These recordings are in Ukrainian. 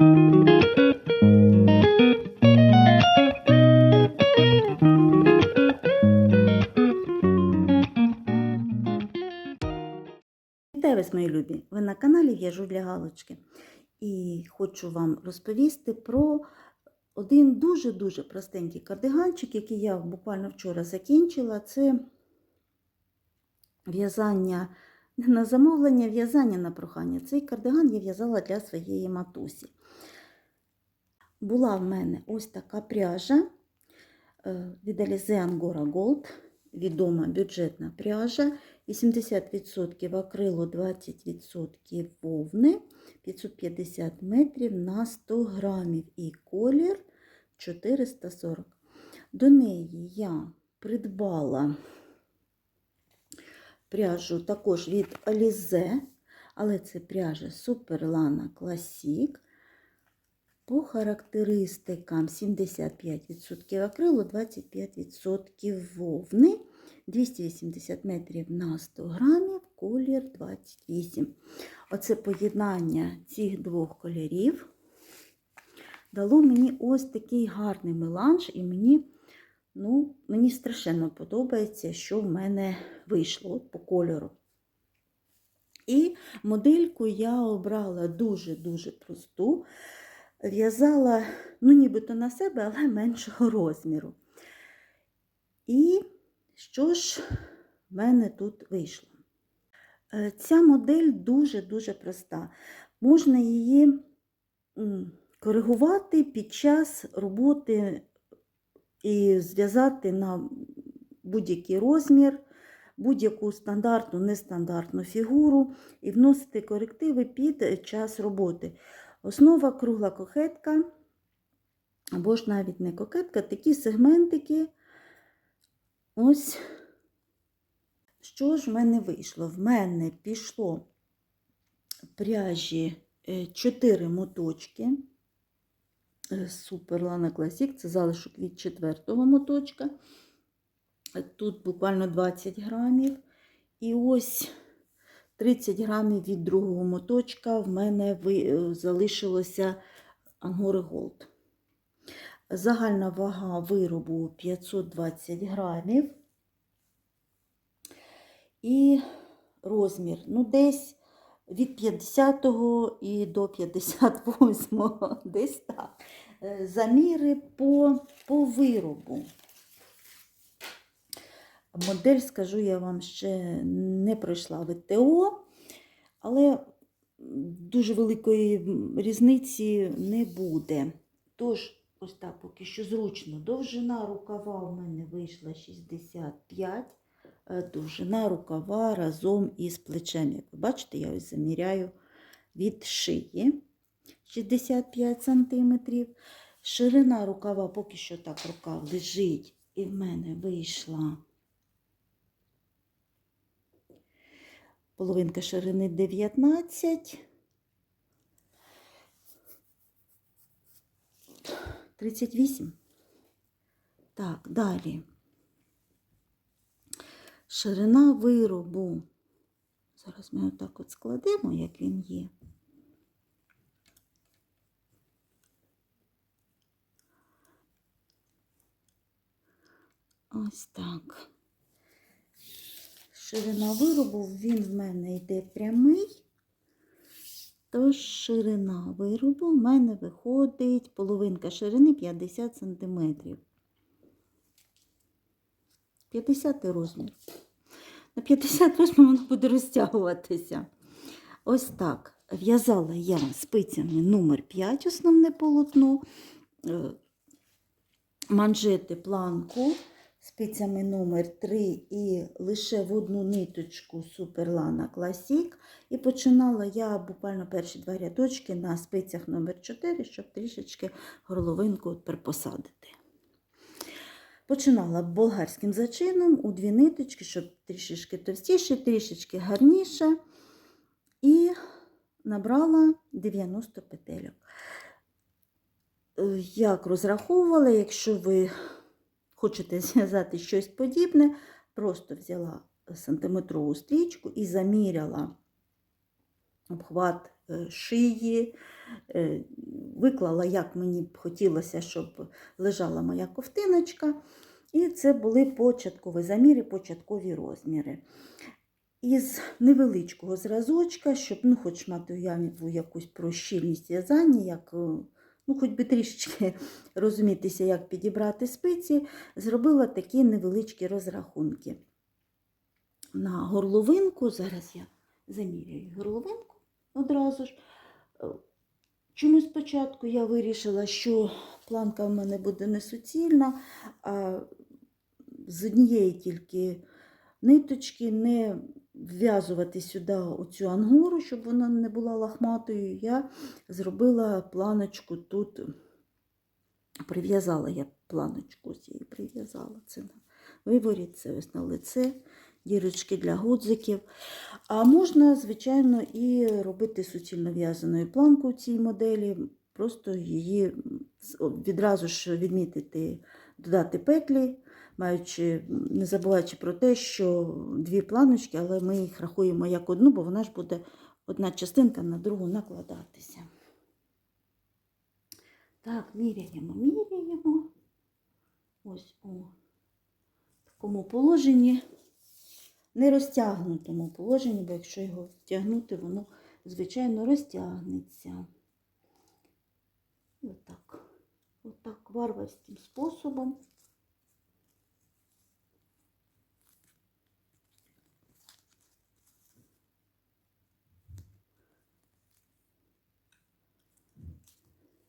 Вітаю вас, мої любі! Ви на каналі В'яжу для Галочки. І хочу вам розповісти про один дуже-дуже простенький кардиганчик, який я буквально вчора закінчила. Це в'язання на замовлення, в'язання на прохання. Цей кардиган я в'язала для своєї матусі. Була в мене ось така пряжа е, від Alize Angora Gold, відома бюджетна пряжа. 80% акрилу, 20% вовни, 550 метрів на 100 грамів і колір 440. До неї я придбала пряжу також від Alize, але це пряжа Superlana Classic. По характеристикам 75% акрилу, 25% вовни. 280 метрів на 100 грамів, колір 28. Оце поєднання цих двох кольорів дало мені ось такий гарний меланж, і мені ну, мені страшенно подобається, що в мене вийшло по кольору. І модельку я обрала дуже-дуже просту. В'язала, ну, нібито на себе, але меншого розміру. І що ж в мене тут вийшло? Е, Ця модель дуже-дуже проста. Можна її коригувати під час роботи і зв'язати на будь-який розмір, будь-яку стандартну, нестандартну фігуру і вносити корективи під час роботи. Основа кругла кокетка, або ж навіть не кокетка, такі сегментики. Ось, що ж в мене вийшло? В мене пішло пряжі 4 моточки. Супер Лана Classic, це залишок від четвертого моточка. Тут буквально 20 грамів. І ось 30 грамів від другого моточка в мене залишилося Ангори Голд. Загальна вага виробу 520 грамів. І розмір, ну, десь від 50 і до 58, десь так. Е, Заміри по, по виробу. Модель, скажу я вам, ще не пройшла ВТО, але дуже великої різниці не буде. Тож, Ось так поки що зручно. Довжина рукава у мене вийшла 65, довжина рукава разом із плечем. Як ви бачите, я ось заміряю від шиї 65 см. Ширина рукава, поки що так рукав лежить, і в мене вийшла половинка ширини 19 38. Так, далі. Ширина виробу. Зараз ми отак от складемо, як він є. Ось так. Ширина виробу, він в мене йде прямий. Тож ширина виробу в мене виходить половинка ширини 50 см. 50 розмір. На 50 розмір воно буде розтягуватися. Ось так. В'язала я спицями номер 5 основне полотно, е, манжети планку спицями номер 3 і лише в одну ниточку Суперлана Classic. І починала я буквально перші два рядочки на спицях номер 4 щоб трішечки горловинку перепосадити. Починала болгарським зачином у дві ниточки, щоб трішечки товстіше, трішечки гарніше. І набрала 90 петельок. Як розраховувала, якщо ви хочете зв'язати щось подібне, просто взяла сантиметрову стрічку і заміряла обхват е, шиї, е, виклала, як мені б хотілося, щоб лежала моя ковтиночка. І це були початкові заміри, початкові розміри. Із невеличкого зразочка, щоб ну, хоч мати уяву якусь про щільність в'язання, як, е, ну, хоч би трішечки розумітися, як підібрати спиці, зробила такі невеличкі розрахунки. На горловинку, зараз я заміряю горловинку одразу ж. Е, Чому спочатку я вирішила, що планка в мене буде не суцільна, а з однієї тільки ниточки не вв'язувати сюди оцю ангору, щоб вона не була лахматою. Я зробила планочку тут, прив'язала я планочку, я її прив'язала. Це на виворіт, це ось на лице, дірочки для гудзиків. А можна, звичайно, і робити суцільно в'язаною планку в цій моделі, просто її відразу ж відмітити, додати петлі, маючи, не забуваючи про те, що дві планочки, але ми їх рахуємо як одну, бо вона ж буде одна частинка на другу накладатися. Так, міряємо, міряємо. Ось у такому положенні не розтягнутому положенні, бо якщо його втягнути, воно, звичайно, розтягнеться. І отак. Отак варварським способом.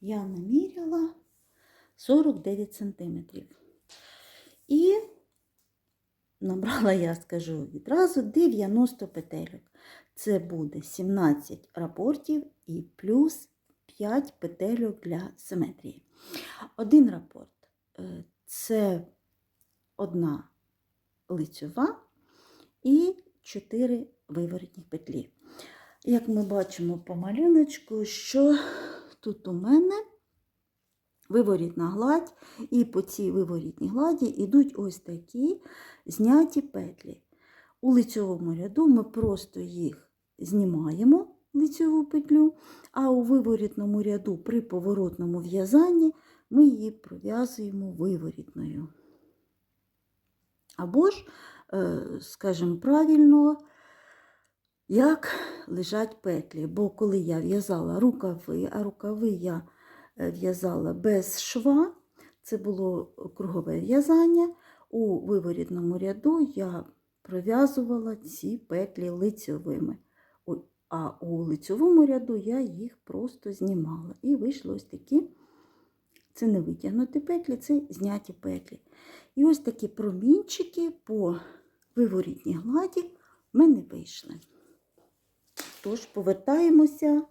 Я наміряла 49 сантиметрів. І набрала, я скажу відразу, 90 петельок. Це буде 17 рапортів і плюс 5 петельок для симетрії. Один рапорт е, це одна лицьова і 4 виворотні петлі. Як ми бачимо по малюночку, що тут у мене виворітна гладь, і по цій виворітній гладі йдуть ось такі зняті петлі. У лицьовому ряду ми просто їх знімаємо, лицьову петлю, а у виворітному ряду при поворотному в'язанні ми її пров'язуємо виворітною. Або ж, е, скажімо правильно, як лежать петлі. Бо коли я в'язала рукави, а рукави я в'язала без шва, це було кругове в'язання. У виворітному ряду я пров'язувала ці петлі лицьовими. А у лицьовому ряду я їх просто знімала. І вийшли ось такі. Це не витягнуті петлі, це зняті петлі. І ось такі промінчики по виворітній гладі в мене вийшли. Тож повертаємося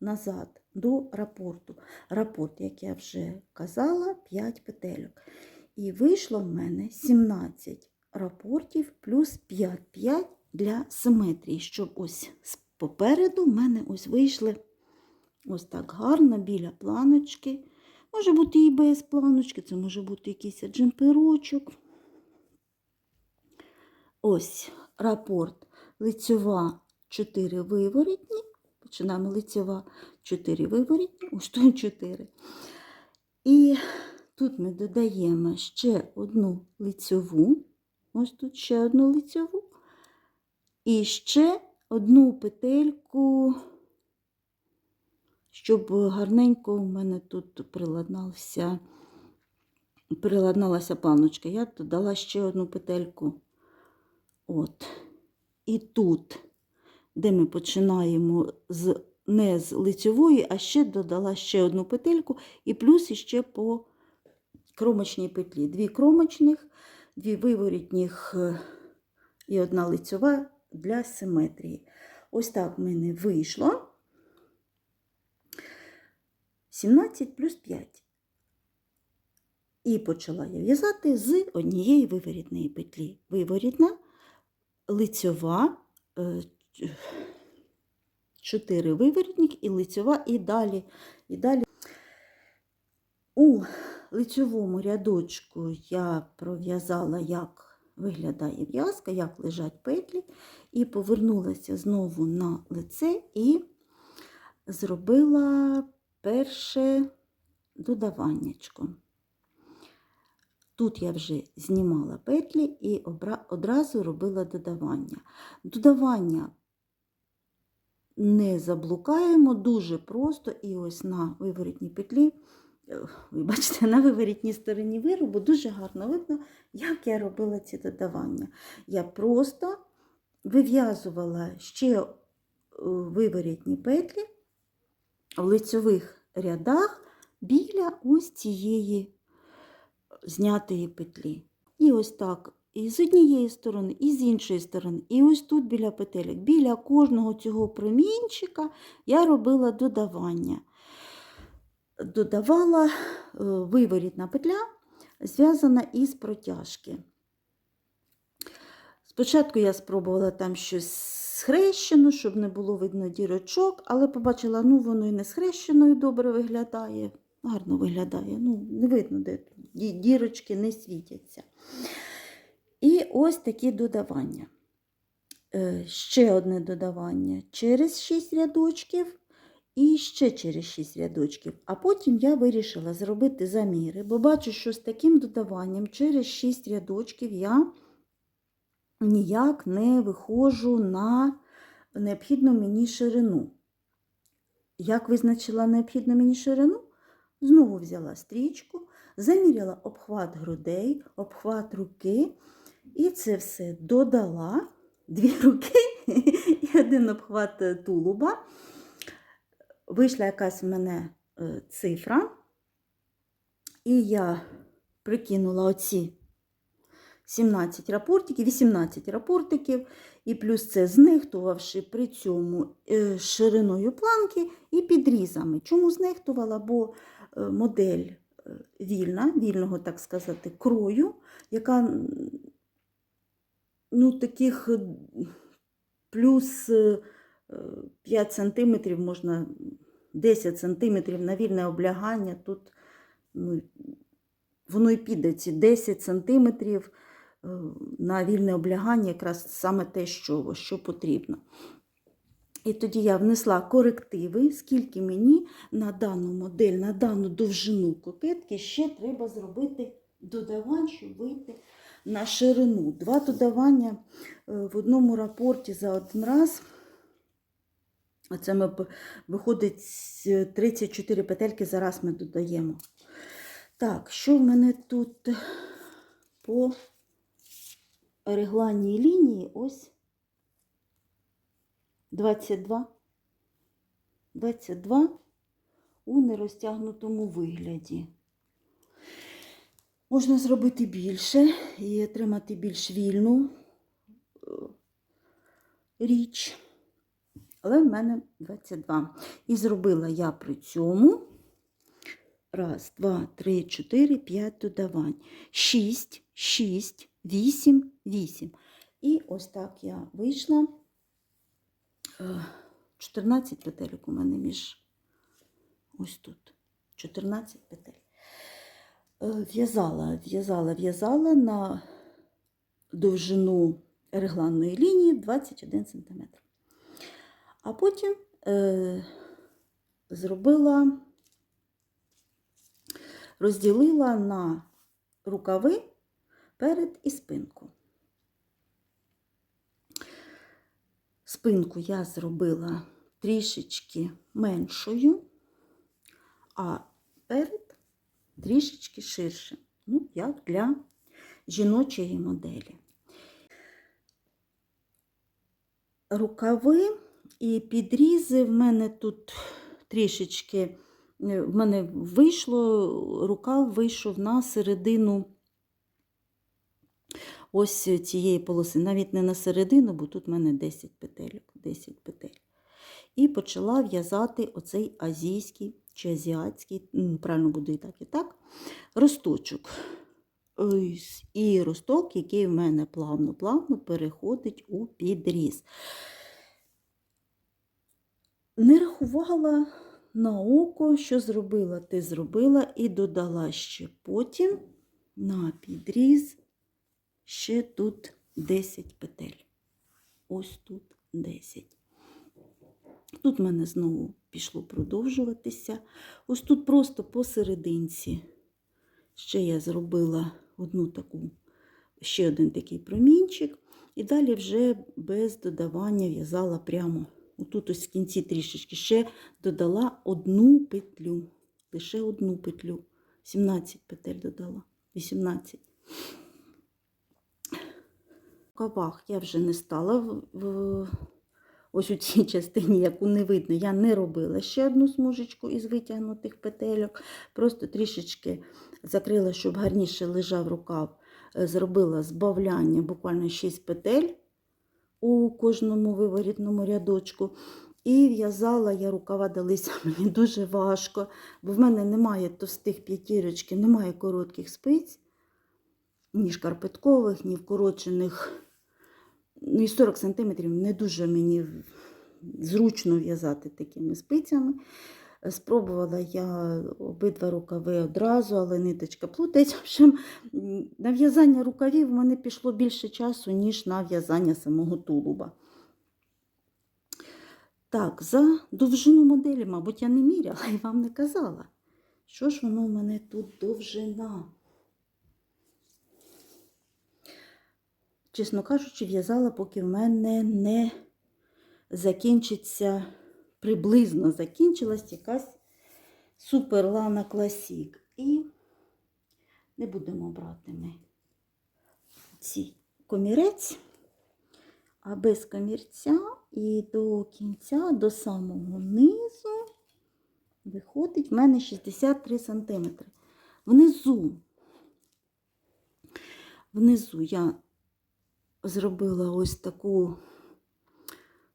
назад до рапорту. Рапорт, як я вже казала, 5 петельок. І вийшло в мене 17 рапортів плюс 5 5 для симетрії, щоб ось попереду в мене ось вийшли ось так гарно біля планочки. Може бути і без планочки, це може бути якийсь джемперочок. Ось рапорт лицьова 4 виворітні. Починаємо лицьова 4 виворітні, ось тут 4. І тут ми додаємо ще одну лицьову, ось тут ще одну лицьову, і ще одну петельку, щоб гарненько у мене тут приладнався, приладналася планочка. Я додала ще одну петельку. От. І тут, де ми починаємо з не з лицьової, а ще додала ще одну петельку, і плюс іще по кромочній петлі. Дві кромочних, дві виворітніх е, і одна лицьова для симетрії. Ось так в мене вийшло 17 плюс 5. І почала я в'язати з однієї виворітної петлі. Виворітна, лицьова, 4 виворітник і лицьова, і далі. І далі. У лицьовому рядочку я пров'язала як виглядає в'язка, як лежать петлі, і повернулася знову на лице і зробила перше додаваннячко. Тут я вже знімала петлі і одразу робила додавання. Додавання не заблукаємо, дуже просто, і ось на виворітній петлі, е, вибачте, на виворітній стороні виробу дуже гарно видно, як я робила ці додавання. Я просто вив'язувала ще е, виворітні петлі в лицьових рядах біля ось цієї знятої петлі. І ось так, і з однієї сторони, і з іншої сторони. І ось тут біля петелек, біля кожного цього промінчика я робила додавання. Додавала е, виворітна петля, зв'язана із протяжки. Спочатку я спробувала там щось схрещено, щоб не було видно дірочок, але побачила, ну воно і не схрещеною добре виглядає. Гарно виглядає. Ну, не видно, де дірочки не світяться. І ось такі додавання. Е, Ще одне додавання через 6 рядочків і ще через 6 рядочків. А потім я вирішила зробити заміри, бо бачу, що з таким додаванням через 6 рядочків я ніяк не виходжу на необхідну мені ширину. Як визначила необхідну мені ширину? Знову взяла стрічку, заміряла обхват грудей, обхват руки, і це все додала дві руки і один обхват е, тулуба. Вийшла якась в мене е, цифра, і я прикинула оці 17 рапортиків, 18 рапортиків, і плюс це знехтувавши при цьому е, шириною планки і підрізами. Чому знехтувала? Бо модель вільна, вільного, так сказати, крою, яка ну, таких е, плюс е, е, 5 см, можна 10 см на вільне облягання. Тут ну, воно і піде ці 10 сантиметрів е, на вільне облягання, якраз саме те, що, що потрібно. І тоді я внесла корективи, скільки мені на дану модель, на дану довжину кокетки ще треба зробити додавань, щоб вийти на ширину. Два додавання е, в одному рапорті за один раз. Оце ми виходить 34 петельки зараз ми додаємо. Так, що в мене тут по регланній лінії? Ось 22. 22 у нерозтягнутому вигляді. Можна зробити більше і отримати більш вільну е, річ. Але в мене 22. І зробила я при цьому раз, два, три, чотири, п'ять додавань. Шість, шість, вісім, вісім. І ось так я вийшла. Е, 14 петелек у мене між ось тут. 14 петель. Е, В'язала, в'язала, в'язала на довжину регланної лінії 21 см. А потім е, зробила, розділила на рукави перед і спинку. Спинку я зробила трішечки меншою, а перед трішечки ширше. Ну, як для жіночої моделі. Рукави і підрізи в мене тут трішечки, е, в мене вийшло, рукав вийшов на середину ось цієї полоси. Навіть не на середину, бо тут в мене 10 петель. 10 петель. І почала в'язати оцей азійський чи азіатський, правильно буде і так, і так, росточок. І росток, який в мене плавно-плавно переходить у підріз. Не рахувала на око, що зробила, ти зробила, і додала ще потім на підріз ще тут 10 петель. Ось тут 10. Тут в мене знову пішло продовжуватися. Ось тут просто посерединці. Ще я зробила одну таку, ще один такий промінчик. І далі вже без додавання в'язала прямо. Отут ось в кінці трішечки ще додала одну петлю. Лише одну петлю. 17 петель додала. 18. В рукавах я вже не стала в, ось у цій частині, яку не видно, я не робила ще одну смужечку із витягнутих петельок. Просто трішечки закрила, щоб гарніше лежав рукав. Е, Зробила збавляння буквально 6 петель у кожному виворітному рядочку. І в'язала я рукава далися мені дуже важко, бо в мене немає товстих п'ятірочки, немає коротких спиць, ні шкарпеткових, ні вкорочених. Ну і 40 см не дуже мені зручно в'язати такими спицями. Спробувала я обидва рукави одразу, але ниточка плутається. В общем, на в'язання рукавів в мене пішло більше часу, ніж на в'язання самого тулуба. Так, за довжину моделі, мабуть, я не міряла і вам не казала. Що ж воно в мене тут довжина? Чесно кажучи, в'язала, поки в мене не закінчиться, приблизно закінчилась якась суперлана класік. І не будемо брати ми ці комірець, а без комірця і до кінця, до самого низу, виходить в мене 63 см. Внизу, внизу я зробила ось таку,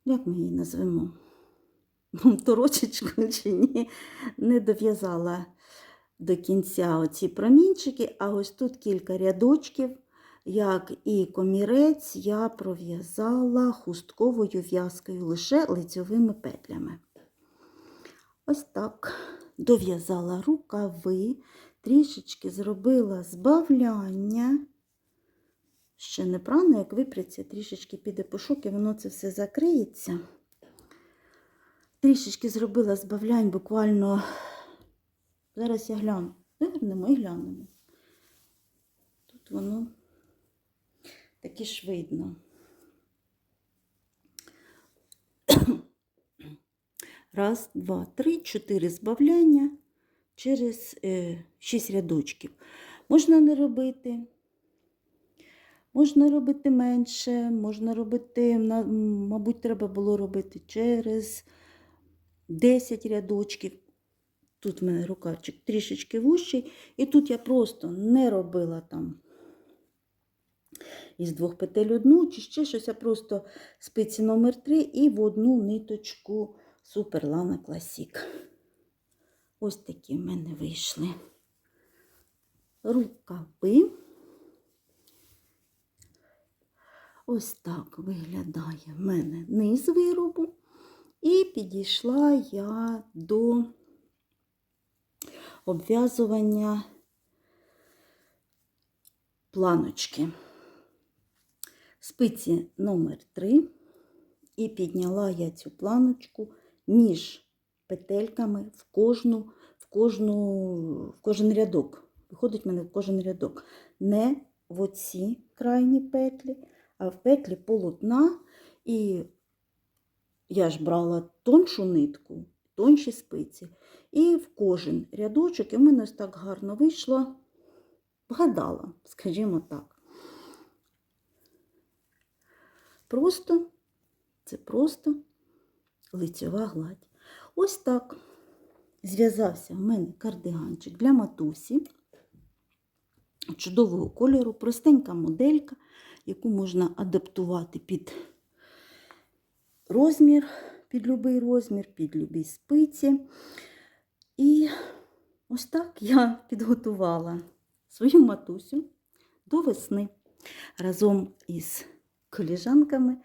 як ми її назвемо? Торочечку чи ні, не дов'язала до кінця оці промінчики, а ось тут кілька рядочків, як і комірець, я пров'язала хустковою в'язкою лише лицьовими петлями. Ось так дов'язала рукави, трішечки зробила збавляння. Ще не прано, як випряться, трішечки піде пошук, і воно це все закриється. Трішечки зробила збавлянь буквально. Зараз я гляну. Вивернемо і глянемо. Тут воно таки ж видно. Раз, два, три, чотири збавляння через е, шість рядочків. Можна не робити. Можна робити менше, можна робити, мабуть, треба було робити через 10 рядочків. Тут в мене рукавчик трішечки вущий, і тут я просто не робила там із двох петель одну, чи ще щось, а просто спиці номер 3 і в одну ниточку Суперлана Класік. Ось такі в мене вийшли рукави. Ось так виглядає в мене низ виробу. І підійшла я до обв'язування планочки. Спиці номер 3 і підняла я цю планочку між петельками в кожну, в кожну, в кожен рядок. Виходить в мене в кожен рядок. Не в оці крайні петлі, в петлі полотна. І я ж брала тоншу нитку, тонші спиці. І в кожен рядочок, і в мене так гарно вийшло, вгадала, скажімо так. Просто, це просто лицьова гладь. Ось так зв'язався в мене кардиганчик для матусі. Чудового кольору, простенька моделька, яку можна адаптувати під розмір, під будь-який розмір, під будь-які спиці. І ось так я підготувала свою матусю до весни. Разом із коліжанками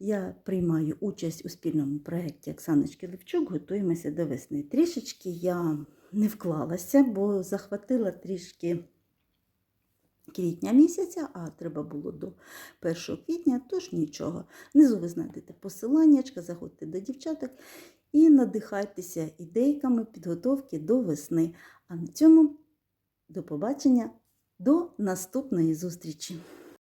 я приймаю участь у спільному проєкті Оксаночки Левчук, готуємося до весни. Трішечки я не вклалася, бо захватила трішки квітня місяця, а треба було до 1 квітня, тож нічого. Внизу ви знайдете посиланнячка, заходьте до дівчаток і надихайтеся ідейками підготовки до весни. А на цьому до побачення, до наступної зустрічі!